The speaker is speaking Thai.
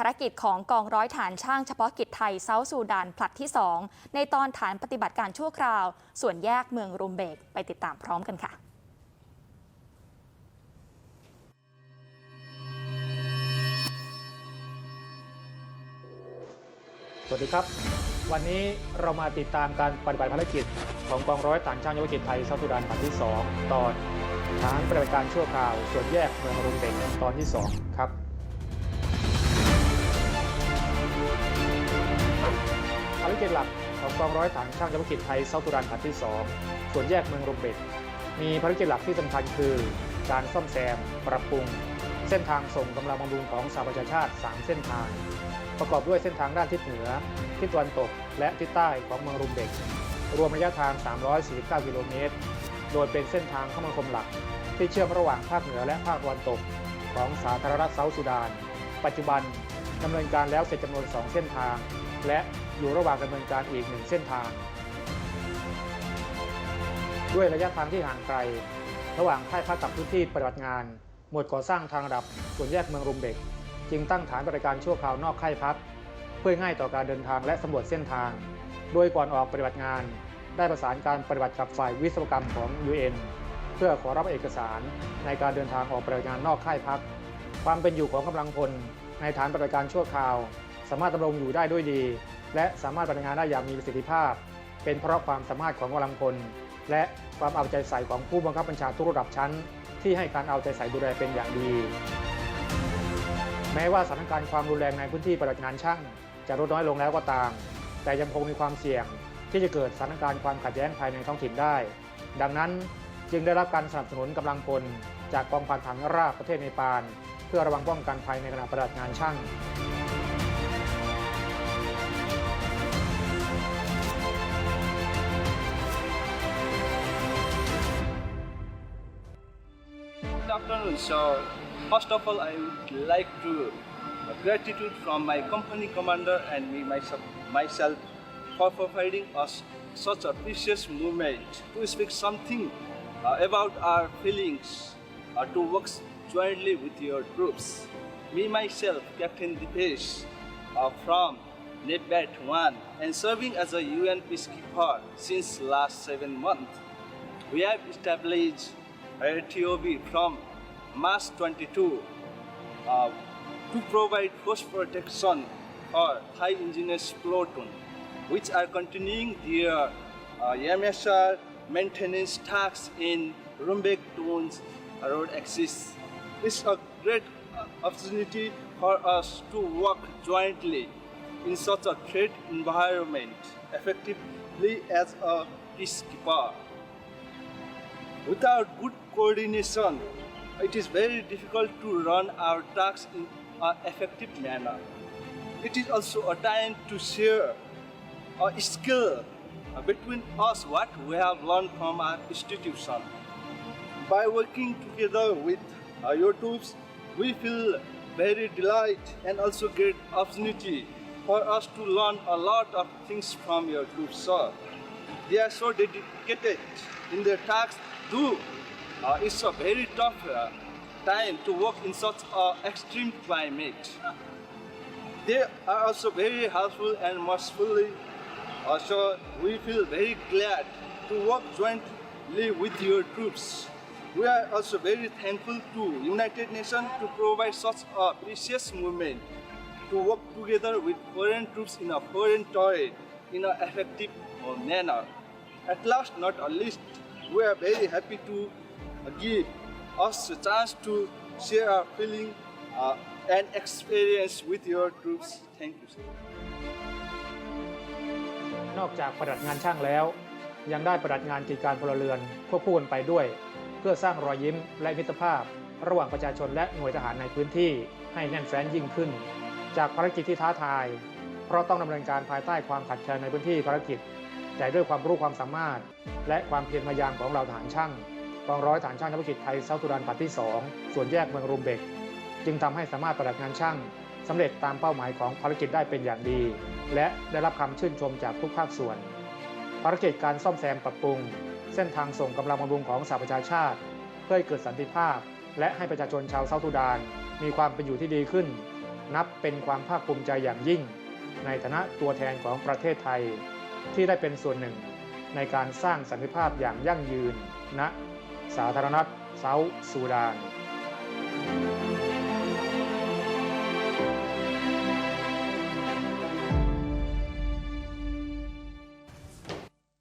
ภารกิจของกองร้อยฐานช่างเฉพาะกิจไทยเซาท์ซูดานผลัดที่ 2 ในตอนฐานปฏิบัติการชั่วคราว ส่วนแยกเมืองรุมเบก ไปติดตามพร้อมกันค่ะสวัสดีครับ วันนี้เรามาติดตามการปฏิบัติภารกิจ ของกองร้อยฐานช่างเยาวชนไทยเซาท์สุดานผลัดที่ 2 ตอนฐานปฏิบัติการชั่วคราว ส่วนแยกเมืองรุนเบงตอนที่ 2 ครับ ภารกิจหลักของกองร้อยฐานช่างเฉพาะกิจไทยเซาท์สุดานผัดที่ 2 ส่วนแยกเมืองรุมเบกมีภารกิจหลักที่สำคัญคือ การซ่อมแซม ปรับปรุง เส้นทางส่งกำลังบำรุงของสหประชาชาติ 3 เส้นทาง ประกอบด้วยเส้นทางด้านทิศเหนือ ทิศตะวันตก และทิศใต้ของเมืองรุมเบกรวมระยะทาง 349 กิโลเมตร โดยเป็นเส้นทางคมนาคมหลัก ที่เชื่อมระหว่างภาคเหนือและภาคตะวันตก ของสาธารณรัฐเซาท์สุดาน ปัจจุบันดำเนินการแล้วเสร็จจำนวน 2 เส้นทาง และอยู่ระหว่างดำเนินการอีก1เส้นทาง ด้วยระยะทางที่ห่างไกล ระหว่างค่ายพักกับพื้นที่ปฏิบัติงาน หมวดก่อสร้างทางระดับส่วนแยกเมืองรุมเบกจึงตั้งฐานบริการชั่วคราวนอกค่ายพัก เพื่อง่ายต่อการเดินทางและสำรวจเส้นทาง โดยก่อนออกปฏิบัติงาน ได้ประสานการปฏิบัติกับฝ่ายวิศวกรรมของ UN เพื่อขอรับเอกสารในการเดินทางออกปฏิบัติงานนอกค่ายพัก ความเป็นอยู่ของกำลังพลในฐานปฏิบัติการชั่วคราว สามารถดำรงอยู่ได้ด้วยดี และสามารถปฏิบัติงานได้อย่างมีประสิทธิภาพ เป็นเพราะความสามารถของกำลังพลและความเอาใจใส่ของผู้บังคับบัญชาทุกระดับชั้น ที่ให้การเอาใจใส่ดูแลเป็นอย่างดี แม้ว่าสถานการณ์ความรุนแรงในพื้นที่ปฏิบัติงานช่าง จะลดน้อยลงแล้วก็ตาม แต่ยังคงมีความเสี่ยงที่จะเกิดสถานการณ์ความขัดแย้งภายในท้องถิ่นได้ ดังนั้นจึงได้รับการสนับสนุนกำลังพลจากกองพันฐานราบประเทศเนปาลเพื่อระวังป้องกันภัยในขณะปฏิบัติงานช่าง afternoon, sir. First of all, I would like to gratitude from my company commander and me myself, myself for providing us such a precious moment to speak something uh, about our feelings uh, to work jointly with your troops. Me myself, Captain Dipesh, uh, from NetBat 1 and serving as a UN peacekeeper since last seven months. We have established a from March 22 uh, to provide force protection for Thai engineers platoon, which are continuing their uh, MSR maintenance tasks in Rumbek Tones road axis. It's a great uh, opportunity for us to work jointly in such a threat environment effectively as a peacekeeper. Without good coordination, it is very difficult to run our tasks in an effective manner. It is also a time to share a skill between us what we have learned from our institution. By working together with your troops, we feel very delight and also great opportunity for us to learn a lot of things from your troops, sir. They are so dedicated in their tasks do. Uh, it's a very tough uh, time to work in such uh, extreme climate. They are also very helpful and mercifully. Uh, so we feel very glad to work jointly with your troops. We are also very thankful to United Nations to provide such a precious movement to work together with foreign troops in a foreign territory in an effective uh, manner. At last, not at least, we are very happy to give us a chance to share our feeling uh, and experience with your troops. Thank you. Sir. นอกจากปฏิบัติงานช่างแล้ว ยังได้ปฏิบัติงานกิจการพลเรือนควบคู่กันไปด้วย เพื่อสร้างรอยยิ้มและมิตรภาพ ระหว่างประชาชนและหน่วยทหารในพื้นที่ให้แน่นแฟ้นยิ่งขึ้น จากภารกิจที่ท้าทาย เพราะต้องดำเนินการภายใต้ความขัดแคลนในพื้นที่ภารกิจ แต่ด้วยความรู้ความสามารถ และความเพียรพยายามของเราทหารช่างกองร้อยฐานช่างนวัตกิจไทยเซาท์สุดานปัดที่ 2 ส่วนแยกเมืองรุมเบก จึงทำให้สามารถปฏิบัติงานช่างสำเร็จตามเป้าหมายของภารกิจได้เป็นอย่างดี และได้รับคำชื่นชมจากทุกภาคส่วน ภารกิจการซ่อมแซมปรับปรุง เส้นทางส่งกำลังบำรุงของสหประชาชาติ เพื่อให้เกิดสันติภาพ และให้ประชาชนชาวเซาท์สุดาน มีความเป็นอยู่ที่ดีขึ้น นับเป็นความภาคภูมิใจอย่างยิ่ง ในฐานะตัวแทนของประเทศไทย ที่ได้เป็นส่วนหนึ่งในการสร้างสันติภาพอย่างยั่งยืนณสาธารณรัฐเซาท์ซูดาน